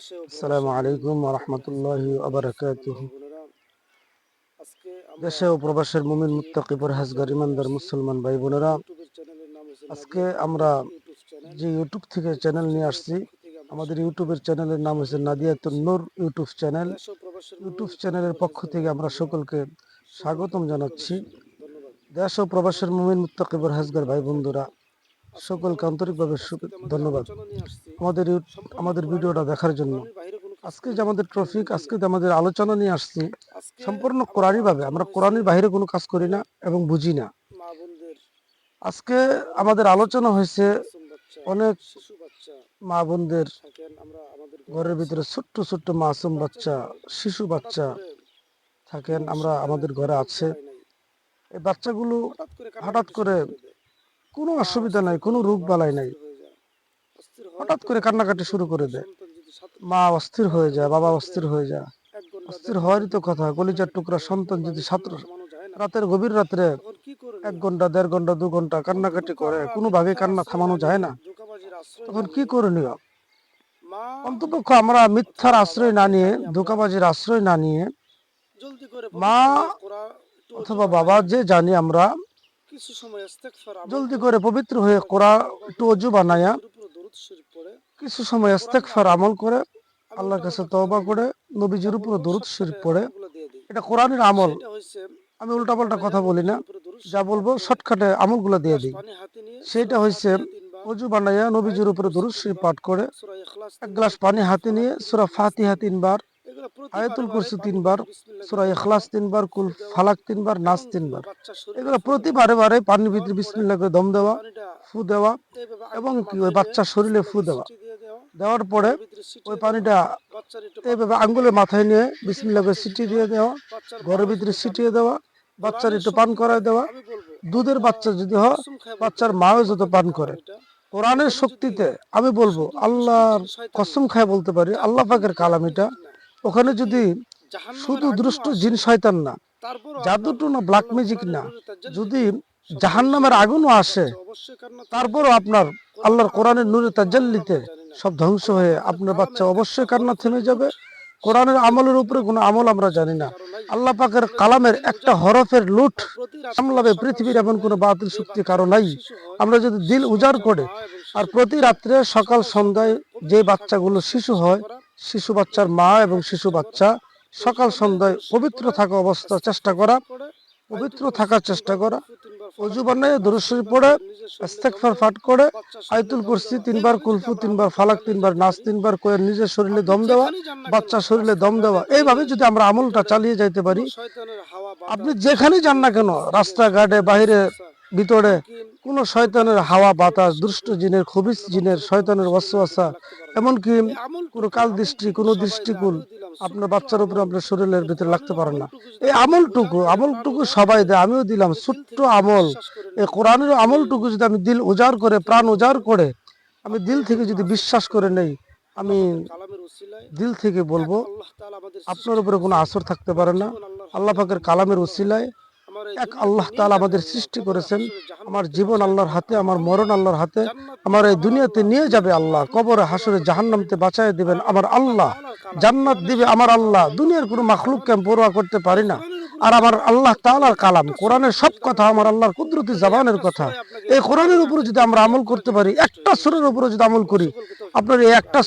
আসসালামু আলাইকুম রহমতুল্লাহ আবরাকাতুহ দেশে ও প্রবাসের মুমিন মুত্তাকি পরহেজগার ইমানদার মুসলমান ভাই বোনেরা আজকে আমরা যে ইউটিউব থেকে চ্যানেল নিয়ে আসছি আমাদের ইউটিউবের চ্যানেলের নাম হচ্ছে Nadiatun Noor YouTube channel YouTube চ্যানেলের পক্ষ থেকে আমরা সকলকে স্বাগতম জানাচ্ছি। দেশ ও প্রবাসের মুমিন মুত্তাকি পরহেজগার ভাই বন্ধুরা সকলকে আন্তরিকভাবে ধন্যবাদ। আমাদের আমাদের ভিডিওটা দেখার জন্য। আজকে যে আমাদের ট্রফিক আজকে যে আমাদের আলোচনা নিয়ে আসছি সম্পূর্ণ কোরআনই ভাবে আমরা কোরআনের বাইরে কোনো কাজ করি না এবং বুঝি না। আজকে আমাদের আলোচনা হয়েছে অনেক মা বোনদের ঘরের ভিতরে ছোট্ট ছোট্ট মাসুম বাচ্চা শিশু বাচ্চা থাকেন আমরা আমাদের ঘরে আছে। এই বাচ্চাগুলো হঠাৎ করে কোনো অসুবিধা নাই, কোনো রোগ বালাই নাই। হঠাৎ করে কান্নাকাটি শুরু করে দেয়। মা অস্থির হয়ে যায়, বাবা অস্থির হয়ে যায়। অস্থির হওয়ারই তো কথা, কলিজার টুকরা সন্তান যদি ছাত্র রাতের গভীর রাত্রে এক ঘণ্টা, দেড় ঘণ্টা, দু ঘণ্টা কান্নাকাটি করে কোনো ভাবে কান্না থামানো যায় না। তখন কি করণীয় অন্তপক্ষ আমরা মিথ্যার আশ্রয় না নিয়ে, ধোকাবাজির আশ্রয় না নিয়ে, মা অথবা বাবা যে জানি আমরা কিছু সময় ইস্তেগফার জলদি করে পবিত্র হয়ে কোরআন একটু অজু বানায়া কিছু সময় ইস্তেগফার আমল করে আল্লাহর কাছে তওবা করে নবীজির উপর দরুদ শরীফ পড়ে। এটা কোরআনের আমল। আমি উল্টাপাল্টা কথা বলি না। যা বলব শর্টকাটে আমলগুলো দিয়ে দিই। সেটা হয়েছে অজু বানাইয়া নবীজির উপরে দরুদ শরীফ পাঠ করে। এক গ্লাস পানি হাতে নিয়ে সূরা ফাতিহা তিনবার। আয়াতুল কুরসি তিনবার সূরা ইখলাস তিনবার কুল ফালাক তিনবার নাস তিনবার। এগুলো প্রতিবারে বারে পানির ভিতরে বিসমিল্লাহ করে দম দেওয়া ফু দেওয়া এবং কি ওই বাচ্চার শরীরে ফু দেওয়া। দেওয়ার পরে ওই পানিটা এইভাবে আঙ্গুলের মাথায় নিয়ে বিসমিল্লাহ করে সিটি দিয়ে দেওয়া। ঘরের ভিতরে ছিটিয়ে দেওয়া। বাচ্চার একটু পান করায় দেওয়া। দুধের বাচ্চা যদি হয় বাচ্চার মাও যত পান করে। কোরআনের শক্তিতে আমি বলব আল্লাহর কসম খায় বলতে পারি আল্লাহ পাকের কালাম এটা ওখানে যদি শুধু দুষ্ট জিন শয়তান না জাদুটু না ব্ল্যাক ম্যাজিক না যদি জাহান্নামের আগুনও আসে। তারপরও আপনার আল্লাহর কোরআনের নূরে না। সব ধ্বংস হয়ে আপনার বাচ্চা অবশ্যই কান্না থেমে যাবে কোরআনের আমলের উপরে কোনো আমল আমরা জানি না আল্লাহ পাকের কালামের একটা হরফের লুট সামলাবে পৃথিবীর এমন কোনো বাতিল শক্তি কারও নাই আমরা যদি দিল উজাড় করে আর প্রতি রাত্রে সকাল সন্ধ্যায় যে বাচ্চাগুলো শিশু হয় শিশু বাচ্চার মা এবং শিশু বাচ্চা, সকাল সন্ধ্যায় পবিত্র থাকা অবস্থা চেষ্টা করা, পবিত্র থাকার চেষ্টা করা, অজু বানায় দুরুশরী পড়ে শরীরে ইস্তেগফার করে, আয়তুল কুরসি তিনবার, কুলফু তিনবার, ফালাক তিনবার, নাচ তিনবার করে নিজের শরীরে দম দেওয়া, বাচ্চা শরীরে দম দেওয়া, এইভাবে যদি আমরা আমলটা চালিয়ে যাইতে পারি, আপনি যেখানে যান না কেন, রাস্তাঘাটে, বাইরে, ভিতরে কোনো শয়তানের হাওয়া, বাতাস, দুষ্ট জিনের, খবিস জিনের, শয়তানের ওয়াসওয়াসা, এমনকি কোনো কাল দৃষ্টি কোনো দৃষ্টিকুল আপনার বাচ্চার উপরে আপনার শরীরের ভিতরে লাগতে পারে না। এই আমলটুকু আমলটুকু সবাই দেয়, আমিও দিলাম, ছোট্ট আমল। এই কোরআনের আমলটুকু যদি আমি দিল উজাড় করে, প্রাণ উজাড় করে, আমি দিল থেকে যদি বিশ্বাস করে নেই, আমি দিল থেকে বলব, আপনার উপরে কোনো আসর থাকতে পারে না। আল্লাহ পাকের কালামের এই এক আল্লাহ তাআলা আমাদের সৃষ্টি করেছেন। আমার জীবন আল্লাহর হাতে আমার মরণ আল্লাহর হাতে। আমার এই দুনিয়াতে নিয়ে যাবে আল্লাহ কবরে হাসরে জাহান্নামতে বাঁচায় দিবেন। আমার আল্লাহ জান্নাত দিবে আমার আল্লাহ। দুনিয়ার কোনো মাখলুককে আমি পরোয়া করতে পারি না। আর আমার আল্লাহ তাআলার কালাম কোরআনের সব কথা আমার আল্লাহর কুদরতি জবানের কথা। এই কোরআনের উপরে যদি আমরা আমল করতে পারি একটা সুরের উপরে যদি আমল করি আপনার এই একটা